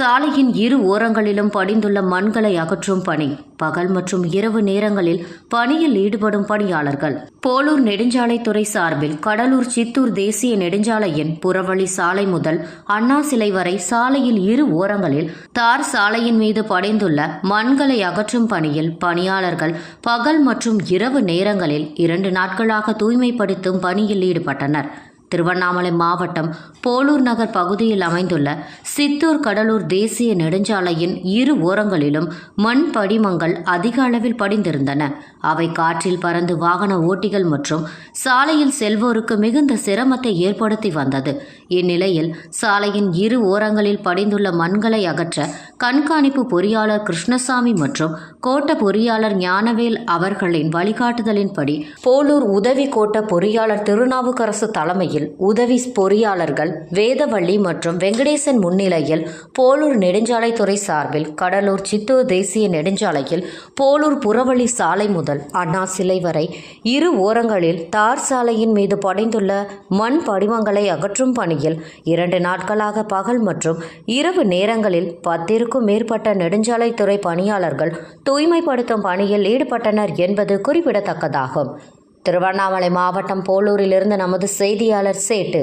சாலையின் இரு ஓரங்களிலும் படிந்துள்ள மண்களை அகற்றும் பணி. பகல் மற்றும் இரவு நேரங்களில் பணியில் ஈடுபடும் பணியாளர்கள். போலூர் நெடுஞ்சாலைத்துறை சார்பில் கடலூர் சித்தூர் தேசிய நெடுஞ்சாலையின் புறவழி சாலை முதல் அண்ணா சிலை வரை சாலையில் இரு ஓரங்களில் தார் சாலையின் மீது படைந்துள்ள மண்களை அகற்றும் பணியில் பணியாளர்கள் பகல் மற்றும் இரவு நேரங்களில் இரண்டு நாட்களாக தூய்மைப்படுத்தும் பணியில் ஈடுபட்டனர். திருவண்ணாமலை மாவட்டம் போலூர் நகர் பகுதியில் அமைந்துள்ள சித்தூர் கடலூர் தேசிய நெடுஞ்சாலையின் இரு ஓரங்களிலும் மண் படிமங்கள் அதிக அளவில் படிந்திருந்தன. அவை காற்றில் பறந்து வாகன ஓட்டிகள் மற்றும் சாலையில் செல்வோருக்கு மிகுந்த சிரமத்தை ஏற்படுத்தி வந்தது. இந்நிலையில் சாலையின் இரு ஓரங்களில் படிந்துள்ள மண்களை அகற்ற கண்காணிப்பு பொறியாளர் கிருஷ்ணசாமி மற்றும் கோட்ட பொறியாளர் ஞானவேல் அவர்களின் வழிகாட்டுதலின்படி போலூர் உதவி கோட்ட பொறியாளர் திருநாவுக்கரசு தலைமையில் உதவி பொறியாளர்கள் வேதவள்ளி மற்றும் வெங்கடேசன் முன்னிலையில் போலூர் நெடுஞ்சாலைத்துறை சார்பில் கடலூர் சித்தூர் தேசிய நெடுஞ்சாலையில் போலூர் புறவழி சாலை முதல் அண்ணா சிலை வரை இரு ஓரங்களில் தார் சாலையின் மீது படைந்துள்ள மண் படிமங்களை அகற்றும் பணியில் இரண்டு நாட்களாக பகல் மற்றும் இரவு நேரங்களில் ஆயிரத்திற்கும் மேற்பட்ட நெடுஞ்சாலைத்துறை பணியாளர்கள் தூய்மைப்படுத்தும் பணியில் ஈடுபட்டனர் என்பது குறிப்பிடத்தக்கதாகும். திருவண்ணாமலை மாவட்டம் போலூரிலிருந்து நமது செய்தியாளர் சேட்டு.